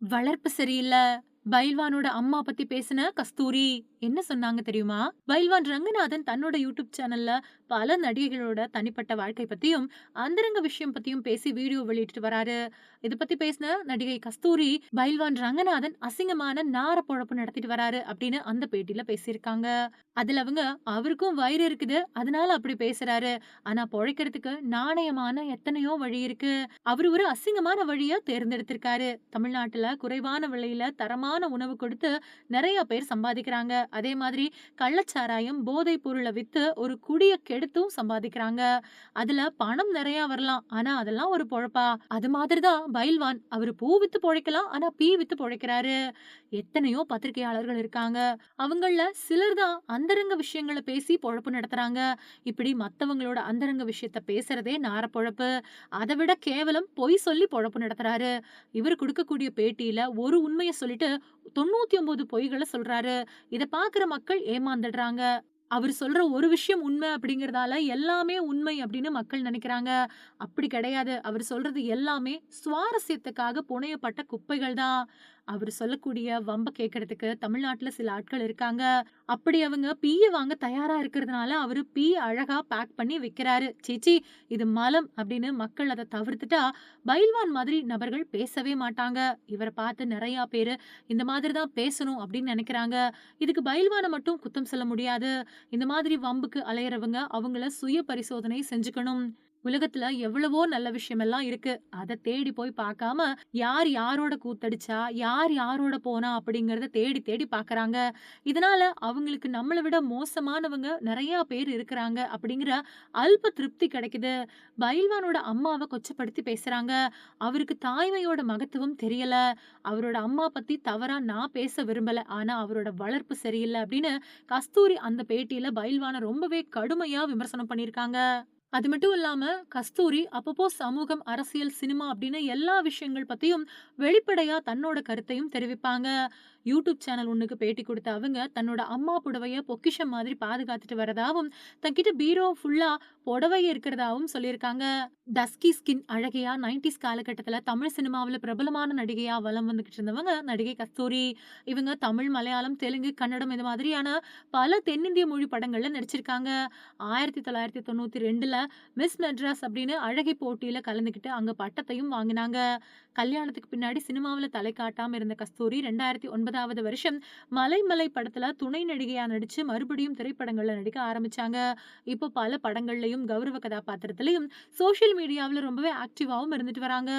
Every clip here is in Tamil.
வளர்ப்பு சரியில்ல. பைல்வானோட அம்மா பத்தி பேசின கஸ்தூரி. என்ன சொன்னாங்க தெரியுமா? பைல்வான் ரங்கநாதன் தன்னோட யூடியூப் சேனல்ல பல நடிகைகளோட தனிப்பட்ட வாழ்க்கை பத்தியும், அந்தரங்க விஷயம் பத்தியும் பேசி வீடியோ வெளியிட்டு வராரு. இத பத்தி பேசின நடிகை கஸ்தூரி, பைல்வான் ரங்கநாதன் அசிங்கமான நார பொழப்பு நடத்திட்டு வராரு அப்படின்னு அந்த பேட்டியில பேசியிருக்காங்க. அதுல அவங்க, அவருக்கும் வயிறு இருக்குது. அதனால அப்படி பேசுறாரு. ஆனா பொழைக்கிறதுக்கு நாணயமான எத்தனையோ வழி இருக்கு. அவர் ஒரு அசிங்கமான வழியா தேர்ந்தெடுத்திருக்காரு. தமிழ்நாட்டுல குறைவான விலையில தரமான உணவு கொடுத்து நிறைய பேர் சம்பாதிக்கிறாங்க. அதே மாதிரி கள்ளச்சாராயம், போதைப் பொருளை வித்து ஒரு குடிய கெடுத்தும் சம்பாதிக்கிறாங்க. அதுல பணம் நிறைய வரலாம். ஆனா அதெல்லாம் ஒரு பொழப்பா? அது மாதிரிதான் பைல்வான். அவரு பூ வித்து பொழைக்கலாம். ஆனா பீ வித்து பொழைக்கிறாரு. எத்தனையோ பத்திரிகையாளர்கள் இருக்காங்க. அவங்கள சிலர் தான் அந்தரங்க விஷயங்கள பேசி பொழப்பு நடத்துறாங்க. இப்படி மத்தவங்களோட அந்தரங்க விஷயத்த பேசுறதே நார பொழப்பு. அத விட கேவலம் பொய் சொல்லி பொழப்பு நடத்துறாரு. இவரு கொடுக்கக்கூடிய பேட்டியில ஒரு உண்மையை சொல்லிட்டு 99 பொய்கள சொல்றாரு. இத பாக்குற மக்கள் ஏமாந்துடுறாங்க. அவர் சொல்ற ஒரு விஷயம் உண்மை அப்படிங்கிறதால எல்லாமே உண்மை அப்படின்னு மக்கள் நினைக்கிறாங்க அப்படி கிடையாது. அவர் சொல்றது எல்லாமே சுவாரஸ்யத்துக்காக புனையப்பட்ட குப்பைகள் தான். அவர் சொல்லக்கூடிய வம்ப கேட்கறதுக்கு தமிழ்நாட்டுல சில ஆட்கள் இருக்காங்க. அப்படி அவங்க பீய வாங்க தயாரா இருக்கிறதுனால அவரு பீ அழகா பேக் பண்ணி விற்கிறாரு சீச்சீ! இது மலம் அப்படின்னு மக்கள் அத தவிர்த்துட்டா, பைல்வான் மாதிரி நபர்கள் பேசவே மாட்டாங்க. இவர பார்த்து நிறைய பேரு இந்த மாதிரி தான் பேசணும் அப்படின்னு நினைக்கிறாங்க இதுக்கு பைல்வான மட்டும் குத்தம் சொல்ல முடியாது. இந்த மாதிரி வம்புக்கு அலையிறவங்க அவங்கள சுய பரிசோதனை செஞ்சுக்கணும். உலகத்துல எவ்வளவோ நல்ல விஷயம் எல்லாம் இருக்கு. அத தேடி போய் பார்க்காம, யார் யாரோட கூத்தடிச்சா, யார் யாரோட போனா அப்படிங்கறத தேடி தேடி பாக்குறாங்க இதனால அவங்களுக்கு நம்மள விட மோசமானவங்க நிறைய பேர் இருக்கிறாங்க அப்படிங்கிற அல்ப திருப்தி கிடைக்குது. பைல்வானோட அம்மாவ கொச்சப்படுத்தி பேசுறாங்க. அவருக்கு தாய்மையோட மகத்துவம் தெரியல. அவரோட அம்மா பத்தி தவறா நான் பேச விரும்பல. ஆனா அவரோட வளர்ப்பு சரியில்ல அப்படின்னு கஸ்தூரி அந்த பேட்டியில பயில்வான ரொம்பவே கடுமையா விமர்சனம் பண்ணியிருக்காங்க. அது மட்டும் இல்லாம கஸ்தூரி அப்பப்போ சமூகம், அரசியல், சினிமா அப்படின்னு எல்லா விஷயங்கள் பத்தியும் வெளிப்படையா தன்னோட கருத்தையும் தெரிவிப்பாங்க. யூடியூப் சேனல் ஒன்றுக்கு பேட்டி கொடுத்த அவங்க, தன்னோட அம்மா புடவைய பொக்கிஷம் மாதிரி பாதுகாத்துட்டு வரதாகவும் தன்கிட்ட பீரோ ஃபுல்லா புடவையே இருக்கிறதாவும் சொல்லியிருக்காங்க. டஸ்கி ஸ்கின் அழகையா நைன்டிஸ் காலகட்டத்துல தமிழ் சினிமாவுல பிரபலமான நடிகையா வலம் வந்துகிட்டு இருந்தவங்க நடிகை கஸ்தூரி. இவங்க தமிழ், மலையாளம், தெலுங்கு, கன்னடம் இது மாதிரியான பல தென்னிந்திய மொழி படங்கள்ல நடிச்சிருக்காங்க. மிஸ் மெட்ராஸ் அப்படின்னு அழகி போட்டியில கலந்துக்கிட்டு அங்க பட்டத்தையும் வாங்கினாங்க கல்யாணத்துக்கு பின்னாடி சினிமாவுல தலை காட்டாம இருந்த கஸ்தூரி 2009வது வருஷம் மலைமலை படத்தில் படத்துல துணை நடிகையா நடிச்சு மறுபடியும் திரைப்படங்களில் நடிக்க ஆரம்பிச்சாங்க. இப்போ பல படங்கள்லயும் கௌரவ கதாபாத்திரத்திலயும் சோஷியல் மீடியாவில் ரொம்பவே ஆக்டிவாகவும் இருந்துட்டு வராங்க.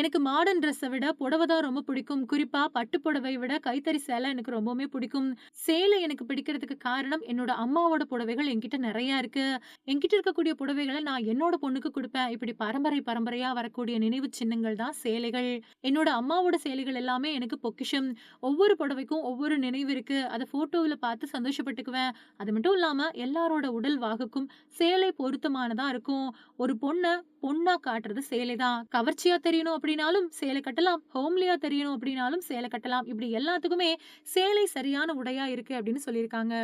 எனக்கு மாடர்ன் ட்ரெஸ்ஸை விட புடவை தான் ரொம்ப பிடிக்கும். குறிப்பாக பட்டு புடவைய விட கைத்தறி சேலை எனக்கு ரொம்பவுமே பிடிக்கும். சேலை எனக்கு பிடிக்கிறதுக்கு காரணம் என்னோட அம்மாவோட புடவைகள் என்கிட்ட நிறையா இருக்கு. என்கிட்ட இருக்கக்கூடிய புடவைகளை நான் என்னோட பொண்ணுக்கு கொடுப்பேன் இப்படி பரம்பரை பரம்பரையாக வரக்கூடிய நினைவு சின்னங்கள் தான் சேலைகள். என்னோட அம்மாவோட சேலைகள் எல்லாமே எனக்கு பொக்கிஷம். ஒவ்வொரு புடவைக்கும் ஒவ்வொரு நினைவு இருக்கு. அதை ஃபோட்டோவில் பார்த்து சந்தோஷப்பட்டுக்குவேன். அது மட்டும் இல்லாமல் எல்லாரோட உடல் வாகுக்கும் சேலை பொருத்தமானதாக இருக்கும். ஒரு பொண்ணை பொண்ணாக காட்டுறது சேலை தான். கவர்ச்சியாக தெரியணும் அப்படின்னாலும் சேலை கட்டலாம். ஹோம்லியா தெரியணும் அப்படின்னாலும் சேலை கட்டலாம். இப்படி எல்லாத்துக்குமே சேலை சரியான உடையா இருக்கு அப்படின்னு சொல்லியிருக்காங்க.